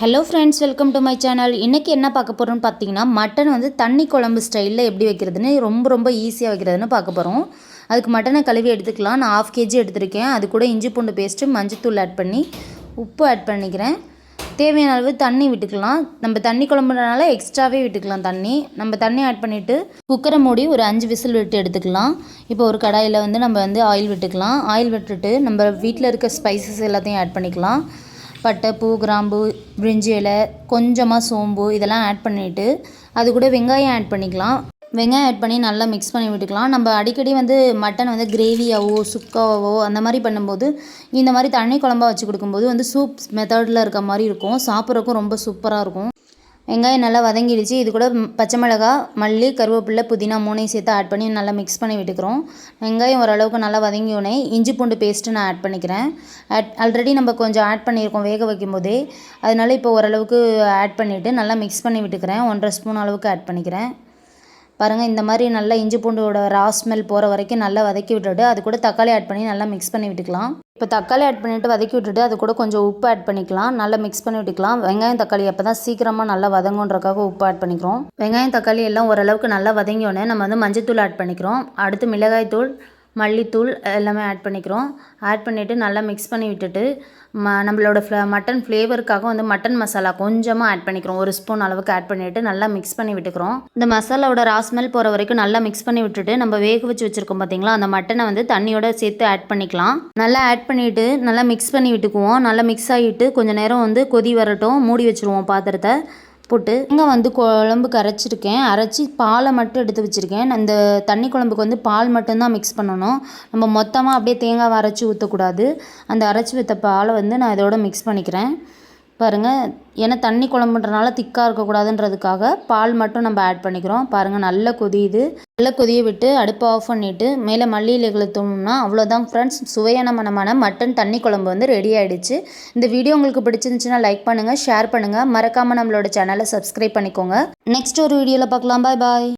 Hello friends welcome to my channel இன்றைக்கி என்ன பார்க்க போகிறோம்னு பார்த்தீங்கன்னா மட்டன் வந்து தண்ணி குழம்பு ஸ்டைலில் எப்படி வைக்கிறதுன்னு ரொம்ப ரொம்ப ஈஸியாக வைக்கிறதுன்னு பார்க்க போகிறோம் அதுக்கு மட்டனை கழுவி எடுத்துக்கலாம். நான் ஆஃப் கேஜி எடுத்திருக்கேன். அது கூட இஞ்சி பூண்டு பேஸ்ட்டு மஞ்சத்தூள் ஆட் பண்ணி உப்பு ஆட் பண்ணிக்கிறேன். தேவையான அளவு தண்ணி விட்டுக்கலாம். நம்ம தண்ணி குழம்புனால எக்ஸ்ட்ராவே விட்டுக்கலாம் தண்ணி. நம்ம தண்ணி ஆட் பண்ணிவிட்டு குக்கரை மூடி ஒரு அஞ்சு விசில் விட்டு எடுத்துக்கலாம். இப்போ ஒரு கடாயில் வந்து நம்ம வந்து ஆயில் விட்டுக்கலாம். ஆயில் விட்டுட்டு நம்ம வீட்டில் இருக்க ஸ்பைசஸ் எல்லாத்தையும் ஆட் பண்ணிக்கலாம். பட்டை பூ கிராம்பு பிரிஞ்சி இலை கொஞ்சமாக சோம்பு இதெல்லாம் ஆட் பண்ணிவிட்டு அது கூட வெங்காயம் ஆட் பண்ணிக்கலாம். வெங்காயம் ஆட் பண்ணி நல்லா மிக்ஸ் பண்ணி விட்டுக்கலாம். நம்ம அடிக்கடி வந்து மட்டன் வந்து கிரேவியாவோ சுக்காவோ அந்த மாதிரி பண்ணும்போது இந்த மாதிரி தண்ணி குழம்பா வச்சு கொடுக்கும்போது வந்து சூப் மெத்தடில் இருக்க மாதிரி இருக்கும். சாப்பிட்றக்கும் ரொம்ப சூப்பராக இருக்கும். வெங்காயம் நல்லா வதங்கிடுச்சு. இது கூட பச்சை மிளகா மல்லி கருவேப்பிலை புதினா மூணையும் சேர்த்து ஆட் பண்ணி நல்லா மிக்ஸ் பண்ணி விட்டுக்கிறோம். வெங்காயம் ஓரளவுக்கு நல்லா வதங்கி உடனே இஞ்சி பூண்டு பேஸ்ட்டு நான் ஆட் பண்ணிக்கிறேன். ஆட் ஆல்ரெடி நம்ம கொஞ்சம் ஆட் பண்ணியிருக்கோம் வேக வைக்கும் போதே அதனால இப்போ ஓரளவுக்கு ஆட் பண்ணிவிட்டு நல்லா மிக்ஸ் பண்ணி விட்டுக்கிறேன். ஒன்றரை ஸ்பூன் அளவுக்கு ஆட் பண்ணிக்கிறேன். பாருங்கள் இந்த மாதிரி நல்லா இஞ்சி பூண்டோட ரா ஸ்மெல் போகிற வரைக்கும் நல்லா வதக்கி விட்டுட்டு அது கூட தக்காளி ஆட் பண்ணி நல்லா மிக்ஸ் பண்ணி விட்டுக்கலாம். இப்போ தக்காளி ஆட் பண்ணிவிட்டு வதக்கி விட்டுட்டு அது கூட கொஞ்சம் உப்பு ஆட் பண்ணிக்கலாம். நல்லா மிக்ஸ் பண்ணி விட்டுக்கலாம். வெங்காயம் தக்காளி அப்போ தான் சீக்கிரமாக நல்லா வதங்குன்றக்காக உப்பு ஆட் பண்ணிக்கிறோம். வெங்காயம் தக்காளி எல்லாம் ஓரளவுக்கு நல்லா வதங்கியோடனே நம்ம வந்து மஞ்சத்தூள் ஆட் பண்ணிக்கிறோம். அடுத்து மிளகாய் தூள் மல்லித்தூள் எல்லாமே ஆட் பண்ணிக்கிறோம். ஆட் பண்ணிவிட்டு நல்லா மிக்ஸ் பண்ணி விட்டுட்டு ம நம்மளோட ஃப்ள மட்டன் ஃப்ளேவருக்காக வந்து மட்டன் மசாலா கொஞ்சமாக ஆட் பண்ணிக்கிறோம். ஒரு ஸ்பூன் அளவுக்கு ஆட் பண்ணிவிட்டு நல்லா மிக்ஸ் பண்ணி விட்டுக்கிறோம். இந்த மசாலாவோட ரா ஸ்மெல் போகிற வரைக்கும் நல்லா மிக்ஸ் பண்ணி விட்டுட்டு நம்ம வேக வச்சு வச்சுருக்கோம் பார்த்தீங்களா அந்த மட்டனை வந்து தண்ணியோட சேர்த்து ஆட் பண்ணிக்கலாம். நல்லா ஆட் பண்ணிவிட்டு நல்லா மிக்ஸ் பண்ணி விட்டுக்குவோம். நல்லா மிக்ஸ் ஆகிட்டு கொஞ்சம் நேரம் வந்து கொதி வரட்டும். மூடி வச்சுருவோம் பாத்திரத்தை. போட்டு இங்கே வந்து குழம்பு கரைச்சிருக்கேன். அரைச்சி பாலை மட்டும் எடுத்து வச்சுருக்கேன். அந்த தண்ணி குழம்புக்கு வந்து பால் மட்டும்தான் மிக்ஸ் பண்ணணும். நம்ம மொத்தமாக அப்படியே தேங்காவை அரைச்சி ஊற்றக்கூடாது அந்த அரைச்சி வைத்த பாலை வந்து நான் இதோட மிக்ஸ் பண்ணிக்கிறேன். பாருங்கள் ஏன்னா தண்ணி குழம்புன்றனால திக்காக இருக்கக்கூடாதுன்றதுக்காக பால் மட்டும் நம்ம ஆட் பண்ணிக்கிறோம். பாருங்கள் நல்லா கொதியுது. நல்லா கொதிய விட்டு அடுப்பை ஆஃப் பண்ணிவிட்டு மேலே மல்லி இலைகளை தூணும்னா அவ்வளோதான் ஃப்ரெண்ட்ஸ் சுவையான மனமான மட்டன் தண்ணி குழம்பு வந்து ரெடி ஆகிடுச்சு இந்த வீடியோ உங்களுக்கு பிடிச்சிருந்துச்சுன்னா லைக் பண்ணுங்கள் ஷேர் பண்ணுங்கள் மறக்காமல் நம்மளோட சேனலை சப்ஸ்கிரைப் பண்ணிக்கோங்க. நெக்ஸ்ட் ஒரு வீடியோவில் பார்க்கலாம். பாய் பாய்